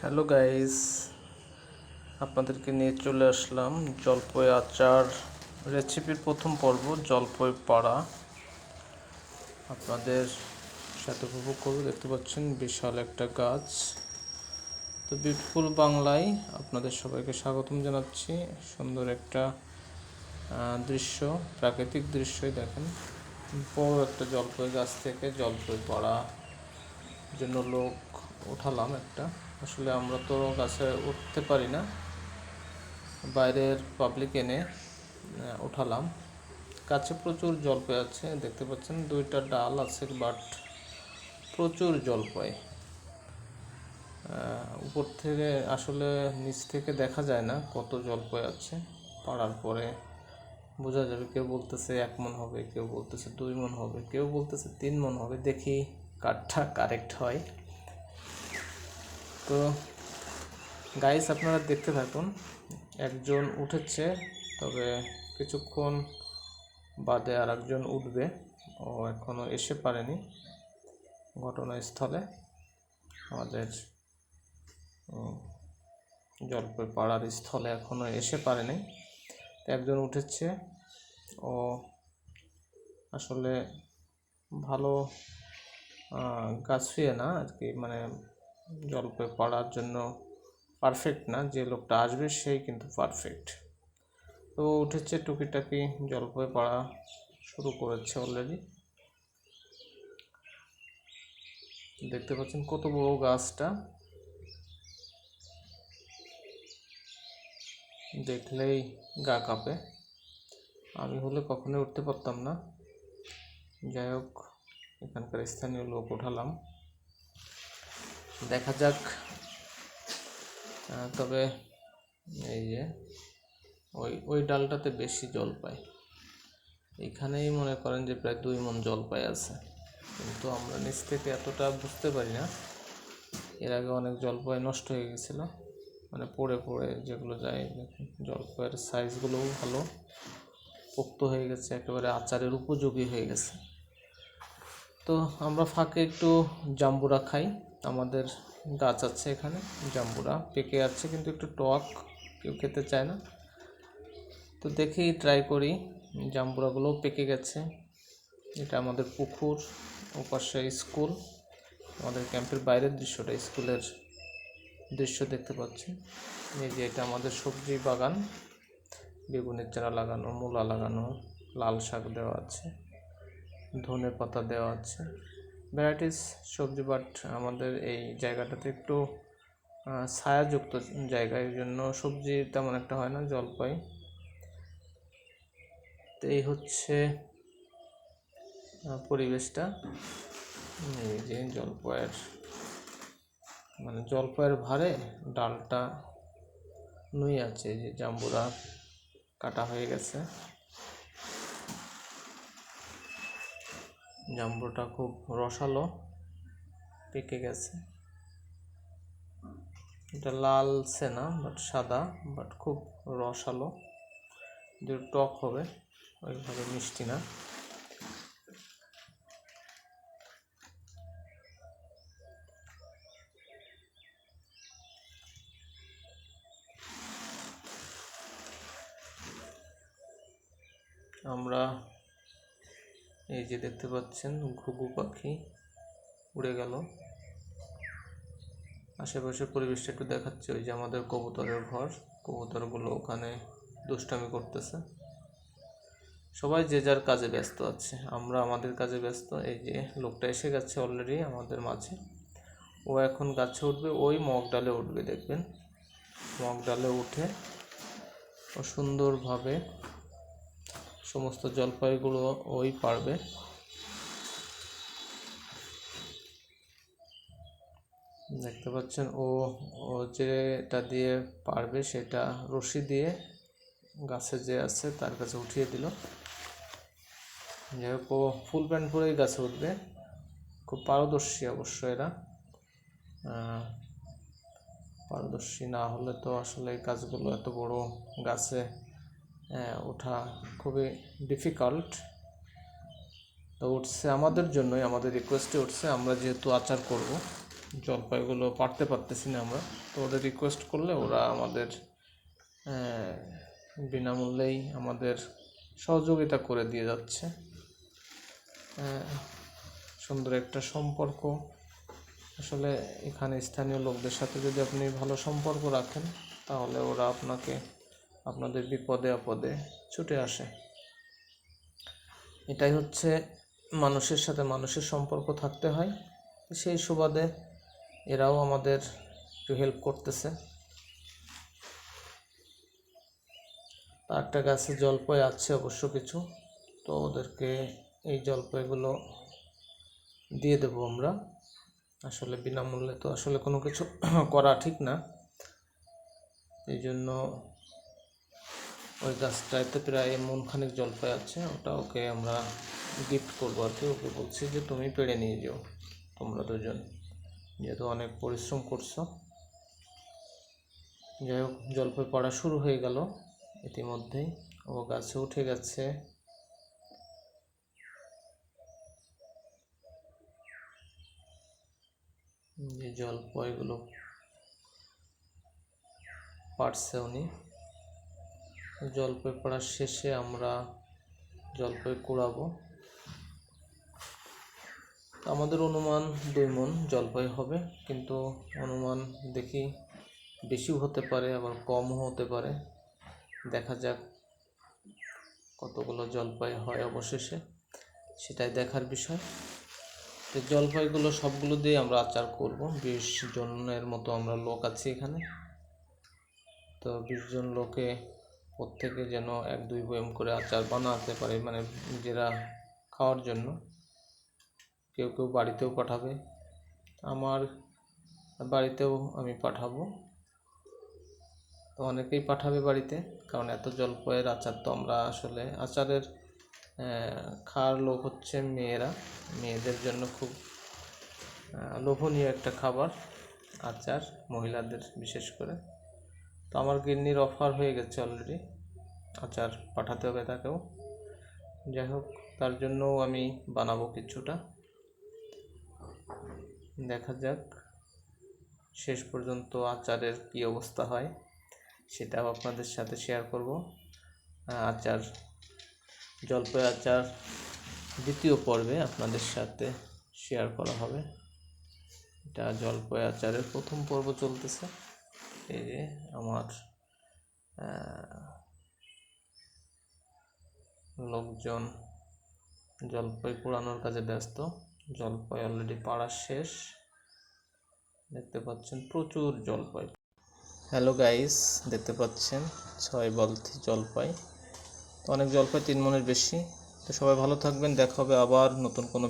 Hello guys, আপনাদেরকে নিয়ে চলে আসলাম জলপই আচার রেসিপির প্রথম পর্ব, জলপই পাড়া। আপনাদের সাথে উপভোগ করব, দেখতে পাচ্ছেন বিশাল একটা গাছ। তো বিউটিফুল বাংলায় আপনাদের সবাইকে স্বাগতম জানাচ্ছি। সুন্দর একটা দৃশ্য, প্রাকৃতিক দৃশ্যই দেখেন। বড় একটা জলপই গাছ থেকে জলপই পাড়া। জন্য লোক উঠালাম একটা। আসলে আমরা তো গাছে উঠতে পারি না। বাইরের পাবলিক এনে উঠালাম গাছে প্রচুর জলপাই আছে দেখতে পাচ্ছেন দুইটা ডাল আছে বাট প্রচুর জলপাই আহ, উপর থেকে আসলে নিচ থেকে দেখা যায় না কত জলপাই আছে। পাড়ার পরে বোঝা যাবে কেউ বলতেছে এক মন হবে কেউ বলতেছে দুই মন হবে কেউ বলতেছে তিন মন হবে। দেখি কাঠটা কারেক্ট হয়। তো গাইস আপনারা দেখতে থাকুন, একজন উঠেছে, তবে কিছুক্ষণ বাদে আর একজন উঠবে। ও এখনও এসে পারেনি ঘটনাস্থলে। আমাদের জলপাই পাড়ার স্থলে এখনও এসে পারেনি। একজন উঠেছে। ও আসলে ভালো গাছ ছুঁয়ে না, আর কি মানে জলপাই পাড়ার জন্য পারফেক্ট না, যে লোকটা আসবে সেই কিন্তু পারফেক্ট তো উঠেছে টুকিটাকি জলপাই পাড়া শুরু করেছে অলরেডি দেখতে পাচ্ছেন কত বড় গাছটা। দেখলেই গা কাঁপে। আমি হলে কখনোই উঠতে পারতাম না। যাই হোক, এখানকার স্থানীয় লোক উঠালাম দেখা যাক। তবে এই যে, ওই ওই ডালটাতে বেশি জল পায়। এখানেই মনে করেন যে প্রায় দুই মন জল পায় আছে। কিন্তু আমরা নিচ থেকে এতটা বুঝতে পারি না। এর আগে অনেক জলপাই নষ্ট হয়ে গেছিল। মানে পড়ে পড়ে যেগুলো যায় জলপাইয়ের সাইজগুলোও ভালো। পোক্ত হয়ে গেছে, একেবারে আচারের উপযোগী হয়ে গেছে। তো আমরা ফাঁকে একটু জাম্বুরা খাই। আমাদের গাছ আছে এখানে, জাম্বুরা। পেকে আছে, কিন্তু একটু টক, কেউ খেতে চায় না। তো দেখি ট্রাই করি জাম্বুরাগুলোও পেকে গেছে। এটা আমাদের পুকুর, ওপাশে স্কুল। আমাদের ক্যাম্পের বাইরের দৃশ্যটা, স্কুলের দৃশ্য দেখতে পাচ্ছি। এই যে এটা আমাদের সবজি বাগান। বেগুনের চারা লাগানো, মূলা লাগানো, লাল শাক দেওয়া আছে ধনে পাতা দেওয়া আছে। ভ্যারাইটিস সবজি বাট আমাদের এই জায়গাটাতে একটু ছায়াযুক্ত জায়গা, এই জন্য সবজি তেমন একটা হয় না, জলপাই। তো এই হচ্ছে পরিবেশটা। এই যে জলপাইয়ের মানে জলপাইয়ের ভারে ডালটা নুই আছে যে জাম্বুরা কাটা হয়ে গেছে। জাম্বুটা খুব রসালো, পেকে গেছে। এটা লাল না বাট সাদা বাট খুব রসালো। যে টক হবে, ওইভাবে মিষ্টি না। আমরা এই যে দেখতে পাচ্ছেন, ঘুঘু পাখি উড়ে গেল। আশেপাশের পরিবেশটা একটু দেখাচ্ছে, ওই যে আমাদের কবুতরের ঘর। কবুতরগুলো ওখানে দুষ্টামি করতেছে। সবাই যে যার কাজে ব্যস্ত আছে, আমরা আমাদের কাজে ব্যস্ত। এই যে লোকটা এসে গেছে অলরেডি আমাদের মাঝে। ও এখন গাছে উঠবে, ওই মগ ডালে উঠবে, দেখবেন। মগ ডালে উঠে ও সুন্দরভাবে সমস্ত জলপাইগুলো ওই পারবে। দেখতে পাচ্ছেন, ও ও যেটা দিয়ে পারবে সেটা রশি দিয়ে গাছে যে আছে তার কাছে উঠিয়ে দিল। যাই হোক, ও ফুল প্যান্ট পরেই গাছে উঠবে। খুব পারদর্শী অবশ্য এরা। পারদর্শী না হলে তো আসলে এই কাজগুলো এত বড় গাছে ওঠা খুবই ডিফিকাল্ট তো উঠছে আমাদের জন্যই, আমাদের রিকোয়েস্টে উঠছে, আমরা যেহেতু আচার করব, জলপাইগুলো পারতে পারতেছি না আমরা, তো ওদের রিকোয়েস্ট করলে ওরা আমাদের বিনামূল্যেই আমাদের সহযোগিতা করে দিয়ে যাচ্ছে। সুন্দর একটা সম্পর্ক। আসলে এখানে স্থানীয় লোকদের সাথে যদি আপনি ভালো সম্পর্ক রাখেন, তাহলে ওরা আপনাকে আপনাদের বিপদে আপদে ছুটে আসে। এটাই হচ্ছে মানুষের সাথে মানুষের সম্পর্ক থাকতে হয়। সেই সুবাদে এরাও আমাদের একটু হেল্প করতেছে। একটা গাছে জলপাই আছে অবশ্য কিছু, তো ওদেরকে এই জলপাইগুলো দিয়ে দেবো আমরা। আসলে বিনামূল্যে তো আসলে কোনো কিছু করা ঠিক না। এই জন্য ওই গাছটাতে প্রায় মন মনখানেক জলপাই আছে, ওটা ওকে আমরা গিফট করব আর কি। ওকে বলছি যে, তুমি পেড়ে নিয়ে যাও, তোমরা দুজন। যেহেতু অনেক পরিশ্রম করছ। যাই হোক, জলপাই পড়া শুরু হয়ে গেল। ইতিমধ্যেই ও গাছে উঠে গেছে। যে জলপাইগুলো পারছে উনি। জলপাই পড়ার শেষে আমরা জলপাই কুড়াবো। আমাদের অনুমান দুই মন জলপাই হবে, কিন্তু অনুমান দেখি বেশিও হতে পারে, আবার কমও হতে পারে। দেখা যাক কতগুলো জলপাই হয় অবশেষে, সেটাই দেখার বিষয়। তো জলপাইগুলো সবগুলো দিয়ে আমরা আচার করব। বিশ জনের মতো আমরা লোক আছি এখানে। তো বিশ জন লোকে প্রত্যেকে যেন এক, দুই বয়ম করে আচার বানাতে পারে মানে নিজেরা খাওয়ার জন্য। কেউ কেউ বাড়িতেও পাঠাবে। আমার বাড়িতেও আমি পাঠাবো। তো অনেকেই পাঠাবে বাড়িতে, কারণ এত জলপাইয়ের আচার তো আমরা আসলে, আচারের খাওয়ার লোক হচ্ছে মেয়েরা। মেয়েদের জন্য খুব লোভনীয় একটা খাবার, আচার, মহিলাদের বিশেষ করে। তো আমার গিন্নির অফার হয়ে গেছে অলরেডি আচার পাঠাতে হবে তাকেও। যাই হোক, তার জন্যও আমি বানাবো কিছুটা। দেখা যাক, শেষ পর্যন্ত আচারের কি অবস্থা হয়, সেটাও আপনাদের সাথে শেয়ার করব। আচার, জলপাই আচার দ্বিতীয় পর্বে আপনাদের সাথে শেয়ার করা হবে। এটা জলপাই আচারের প্রথম পর্ব চলতেছে। এই যে আমার লোকজন জলপাই পোড়ানোর কাজে ব্যস্ত। জলপাই অলরেডি পাড়া শেষ। দেখতে পাচ্ছেন প্রচুর জলপাই। হ্যালো গাইস দেখতে পাচ্ছেন ছয় বলতি জলপাই। তো অনেক জলপাই তিন মনের বেশি। তো সবাই ভালো থাকবেন, দেখা হবে আবার নতুন কোনো